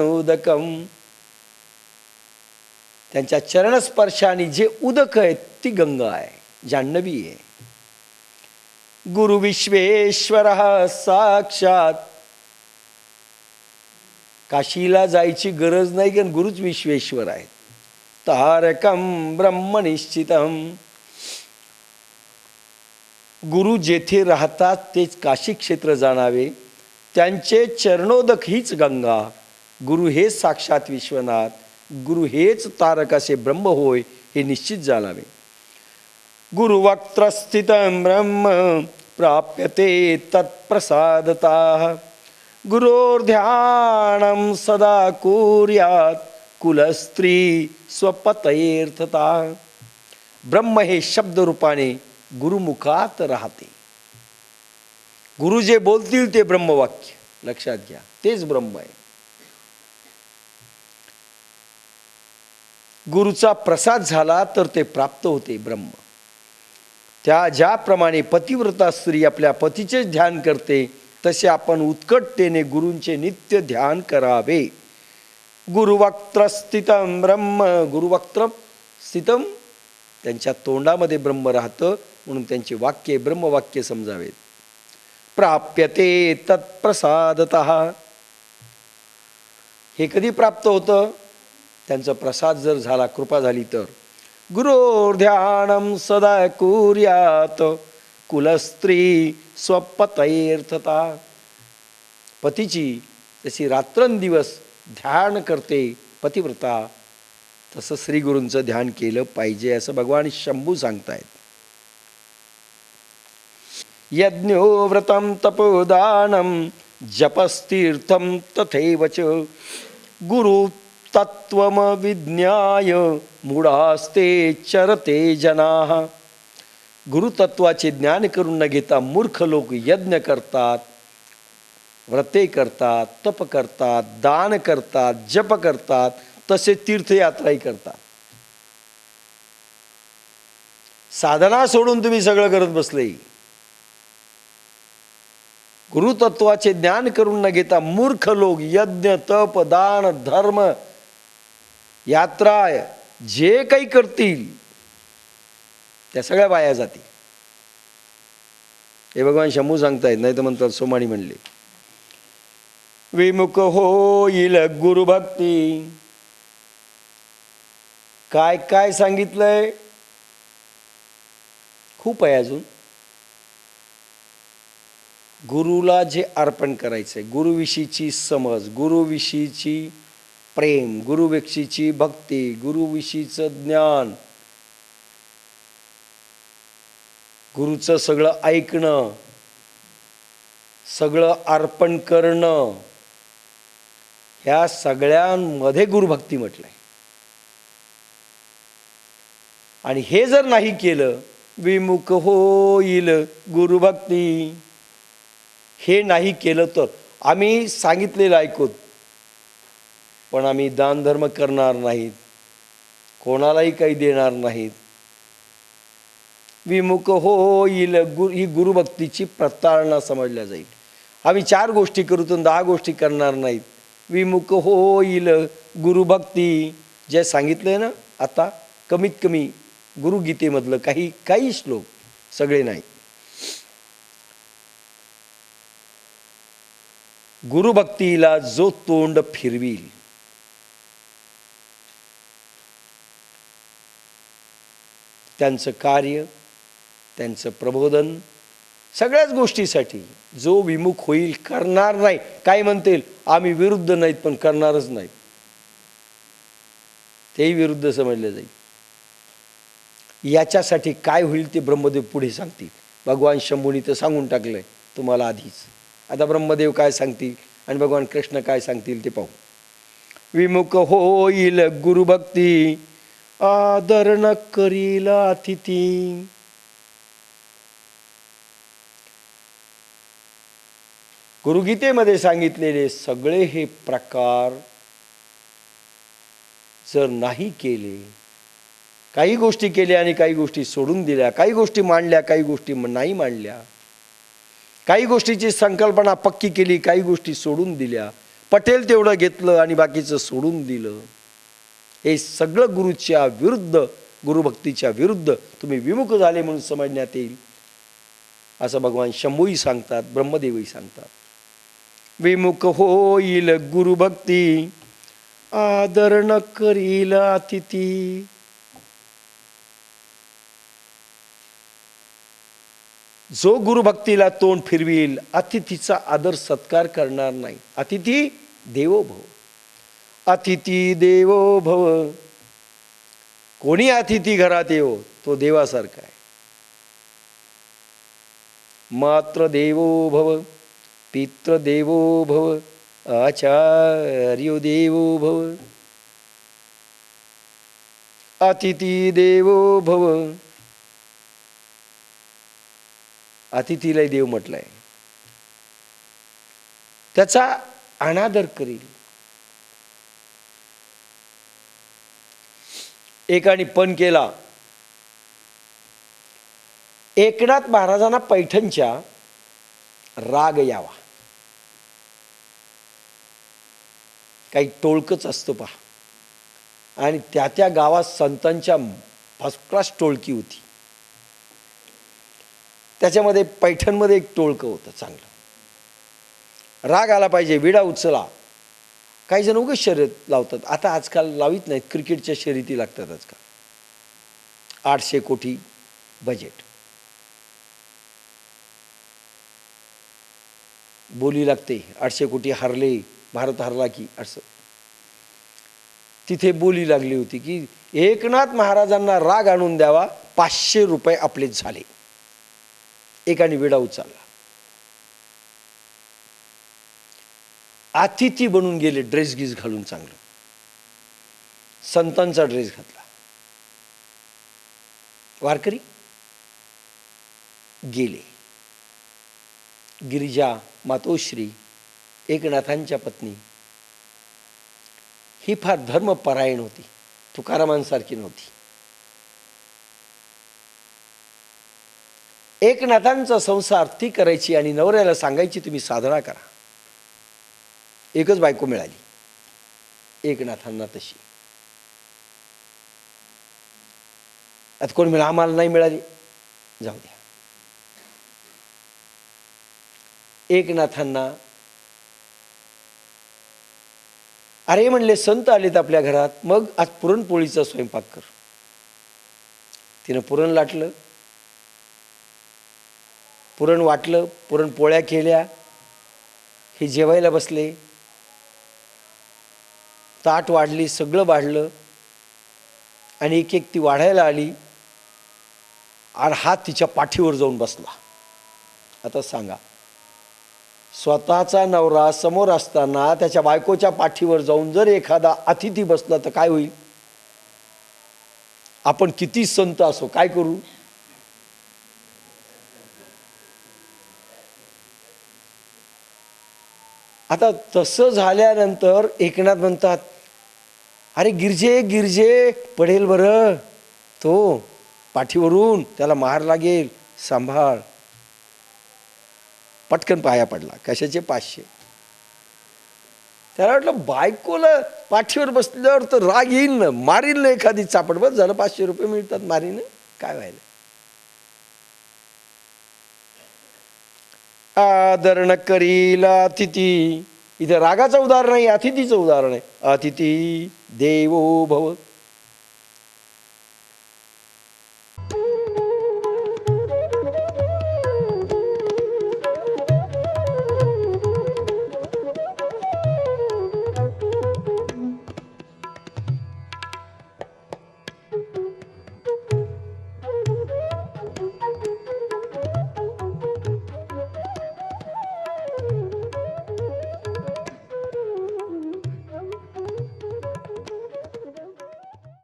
उदकम त्यांच्या चरणस्पर्शाने जे उदक आहे ती गंगा आहे जान्हवी आहे. गुरु विश्वेश्वर साक्षात. काशीला जायची गरज नाही कारण गुरुच विश्वेश्वर आहेत. तारकम ब्रह्म निश्चितम. गुरु जेथे राहतात तेच काशी क्षेत्र जाणावे. त्यांचे चरणोदक हीच गंगा. गुरु हेच साक्षात विश्वनाथ गुरु हेच तारक असे ब्रह्म होय हे निश्चित जाणावे. गुरुवक्त्रस्थित ब्रह्म प्राप्यते तत्प्रसादता. गुरोर्ध्यानं सदा कुर्यात कुलस्त्री स्वपतैर्थता ब्रह्म हे शब्दरूपाने गुरुमुखात राहते. गुरु जे बोलतील ते ब्रह्मवाक्य लक्षात घ्या तेच ब्रह्म आहे. गुरुचा प्रसाद झाला तर ते प्राप्त होते ब्रह्म. त्या ज्याप्रमाणे पतिव्रता स्त्री आपल्या पतीचे ध्यान करते तसे आपण उत्कटतेने गुरूंचे नित्य ध्यान करावे. गुरुवक्त्र स्थितम ब्रह्म गुरुवक्त्र स्थितम त्यांच्या तोंडामध्ये ब्रह्म राहतं म्हणून त्यांचे वाक्य ब्रह्मवाक्य समजावेत. प्राप्यते तत्प्रसादत. हे कधी प्राप्त होतं? त्यांचा प्रसाद जर झाला कृपा झाली तर. गुरोर्ध्यानं सदा कुर्यात कुलस्त्री स्वपतैर्थता पतीची जशी रात्रंदिवस ध्यान करते पतिव्रता तसं श्रीगुरूंचं ध्यान केलं पाहिजे असं भगवान शंभू सांगतायत. यज्ञो व्रतं तपोदानं जपस्तीर्थं तथैव च. गुरु तत्त्वमविज्ञाय मूढास्ते चरते जनाः। गुरुतत्वाचे ज्ञान करून न घेता मूर्ख लोक यज्ञ करतात व्रते करतात तप करतात दान करतात जप करतात तसे तीर्थयात्राही करतात। साधना सोडून तुम्ही सगळं करत बसले। गुरुतत्वाचे ज्ञान करून न घेता मूर्ख लोक यज्ञ तप दान धर्म यात्रा जे काही करतील त्या सगळ्या वाया जातील. हे भगवान शंभू सांगतायत नाही तर म्हणतात सोमाणी म्हणले. विमुख होईल गुरुभक्ती. काय काय सांगितलंय? खूप आहे अजून. गुरुला जे अर्पण करायचं आहे गुरुविषयीची समज गुरुविषयीची प्रेम गुरुविषयीची भक्ती गुरुविषयीचं ज्ञान. गुरुचं सगळं ऐकणं सगळं अर्पण करणं ह्या सगळ्यांमध्ये गुरुभक्ती म्हटलंय. आणि हे जर नाही केलं विमुख होईल गुरुभक्ती. हे नाही केलं तर आम्ही सांगितलेलं ऐकूत पण आम्ही दानधर्म करणार नाहीत. कोणालाही काही देणार नाहीत. विमुख होईल गु ही गुरुभक्तीची प्रतारणा समजल्या जाईल. आम्ही चार गोष्टी करू तर दहा गोष्टी करणार नाहीत. विमुख होईल गुरुभक्ती. जे सांगितलंय ना आता कमीत कमी गुरुगीतेमधलं काही काही श्लोक सगळे नाही. गुरुभक्तीला जो तोंड फिरवील त्यांचं कार्य त्यांचं प्रबोधन सगळ्याच गोष्टीसाठी. जो विमुख होईल करणार नाही. काय म्हणतील? आम्ही विरुद्ध नाहीत पण करणारच नाहीत तेही विरुद्ध समजले जाईल. याच्यासाठी काय होईल ते ब्रह्मदेव पुढे सांगतील. भगवान शंभूनी तर सांगून टाकलं आहे तुम्हाला आधीच. आता ब्रह्मदेव काय सांगतील आणि भगवान कृष्ण काय सांगतील ते पाहू. विमुख होईल गुरुभक्ती आदरण करील अतिथी. गुरुगीतेमध्ये सांगितलेले सगळे हे प्रकार जर नाही केले काही गोष्टी केल्या आणि काही गोष्टी सोडून दिल्या काही गोष्टी मांडल्या काही गोष्टी नाही मांडल्या काही गोष्टीची संकल्पना पक्की केली काही गोष्टी सोडून दिल्या पटेल तेवढं घेतलं आणि बाकीचं सोडून दिलं. हे सगळं गुरुच्या विरुद्ध गुरुभक्तीच्या विरुद्ध तुम्ही विमुख झाले म्हणून समजण्यात येईल. असं भगवान शंभूही सांगतात ब्रह्मदेवही सांगतात. विमुख होईल गुरुभक्ती आदर न करील अतिथी. जो गुरुभक्तीला तोंड फिरवील अतिथीचा आदर सत्कार करणार नाही. अतिथी देवो भव. अतिथी देवो भव. कोणी अतिथी घरात येवो तो देवासारखा आहे. मात्र देवो भव पित्र देवो भव आचार्यो देवो भव. अतिथी देवो भव. अतिथीला देव म्हटलंय. त्याचा अनादर करील. एकाने पण केला. एकनाथ महाराजांना पैठणच्या राग यावा. काही टोळकच असतो पहा. आणि त्या त्या गावात संतांच्या फर्स्ट क्लास टोळकी होती. त्याच्यामध्ये पैठणमध्ये एक टोळकं होतं चांगलं. राग आला पाहिजे विडा उचला. काही जण उगच शर्यत लावतात. आता आजकाल लावित नाहीत. क्रिकेटच्या शर्यती लागतात आजकाल. आठशे कोटी बजेट बोली लागते. आठशे कोटी हरले भारत हरला की असं. तिथे बोली लागली होती की एकनाथ महाराजांना राग आणून द्यावा. पाचशे रुपये आपलेच झाले. एकाने विडा उचलला. अतिथी बनून गेले ड्रेस गीज घालून चांगलं. संतांचा ड्रेस घातला. वारकरी गेले. गिरिजा मातोश्री एकनाथांच्या पत्नी. ही फार धर्मपरायण होती. तुकारामांसारखी नव्हती. एकनाथांचा संसार ती करायची आणि नवऱ्याला सांगायची तुम्ही साधना करा. एकच बायको मिळाली. एकनाथांना तशी. आता कोण मिळा आम्हाला नाही मिळाली. जाऊ द्या. एकनाथांना अरे म्हणले संत आलेत आपल्या घरात मग आज पुरणपोळीचा स्वयंपाक कर. तिनं पुरण लाटलं. पुरण वाटलं पुरणपोळ्या केल्या. हे जेवायला बसले. ताट वाढली सगळं वाढलं आणि एक एक ती वाढायला आली आणि हात तिच्या पाठीवर जाऊन बसला. आता सांगा. स्वतःचा नवरा समोर असताना त्याच्या बायकोच्या पाठीवर जाऊन जर एखादा अतिथी बसला तर काय होईल? आपण किती संत असो काय करू? आता तसं झाल्यानंतर एकनाथ म्हणतात अरे गिरजे गिरजे पडेल बरं. तो पाठीवरून त्याला मार लागेल. सांभाळ. पटकन पाया पडला. कशाचे? पाचशे. त्याला वाटलं बायकोला पाठीवर बसल्यावर तर राग येईल ना. मारील ना एखादी चापड. बस झालं पाचशे रुपये मिळतात मारीन. काय व्हायला? आदरण करील अतिथी इथे रागाचं उदाहरण आहे अतिथीचं उदाहरण आहे. अतिथी देवो भव.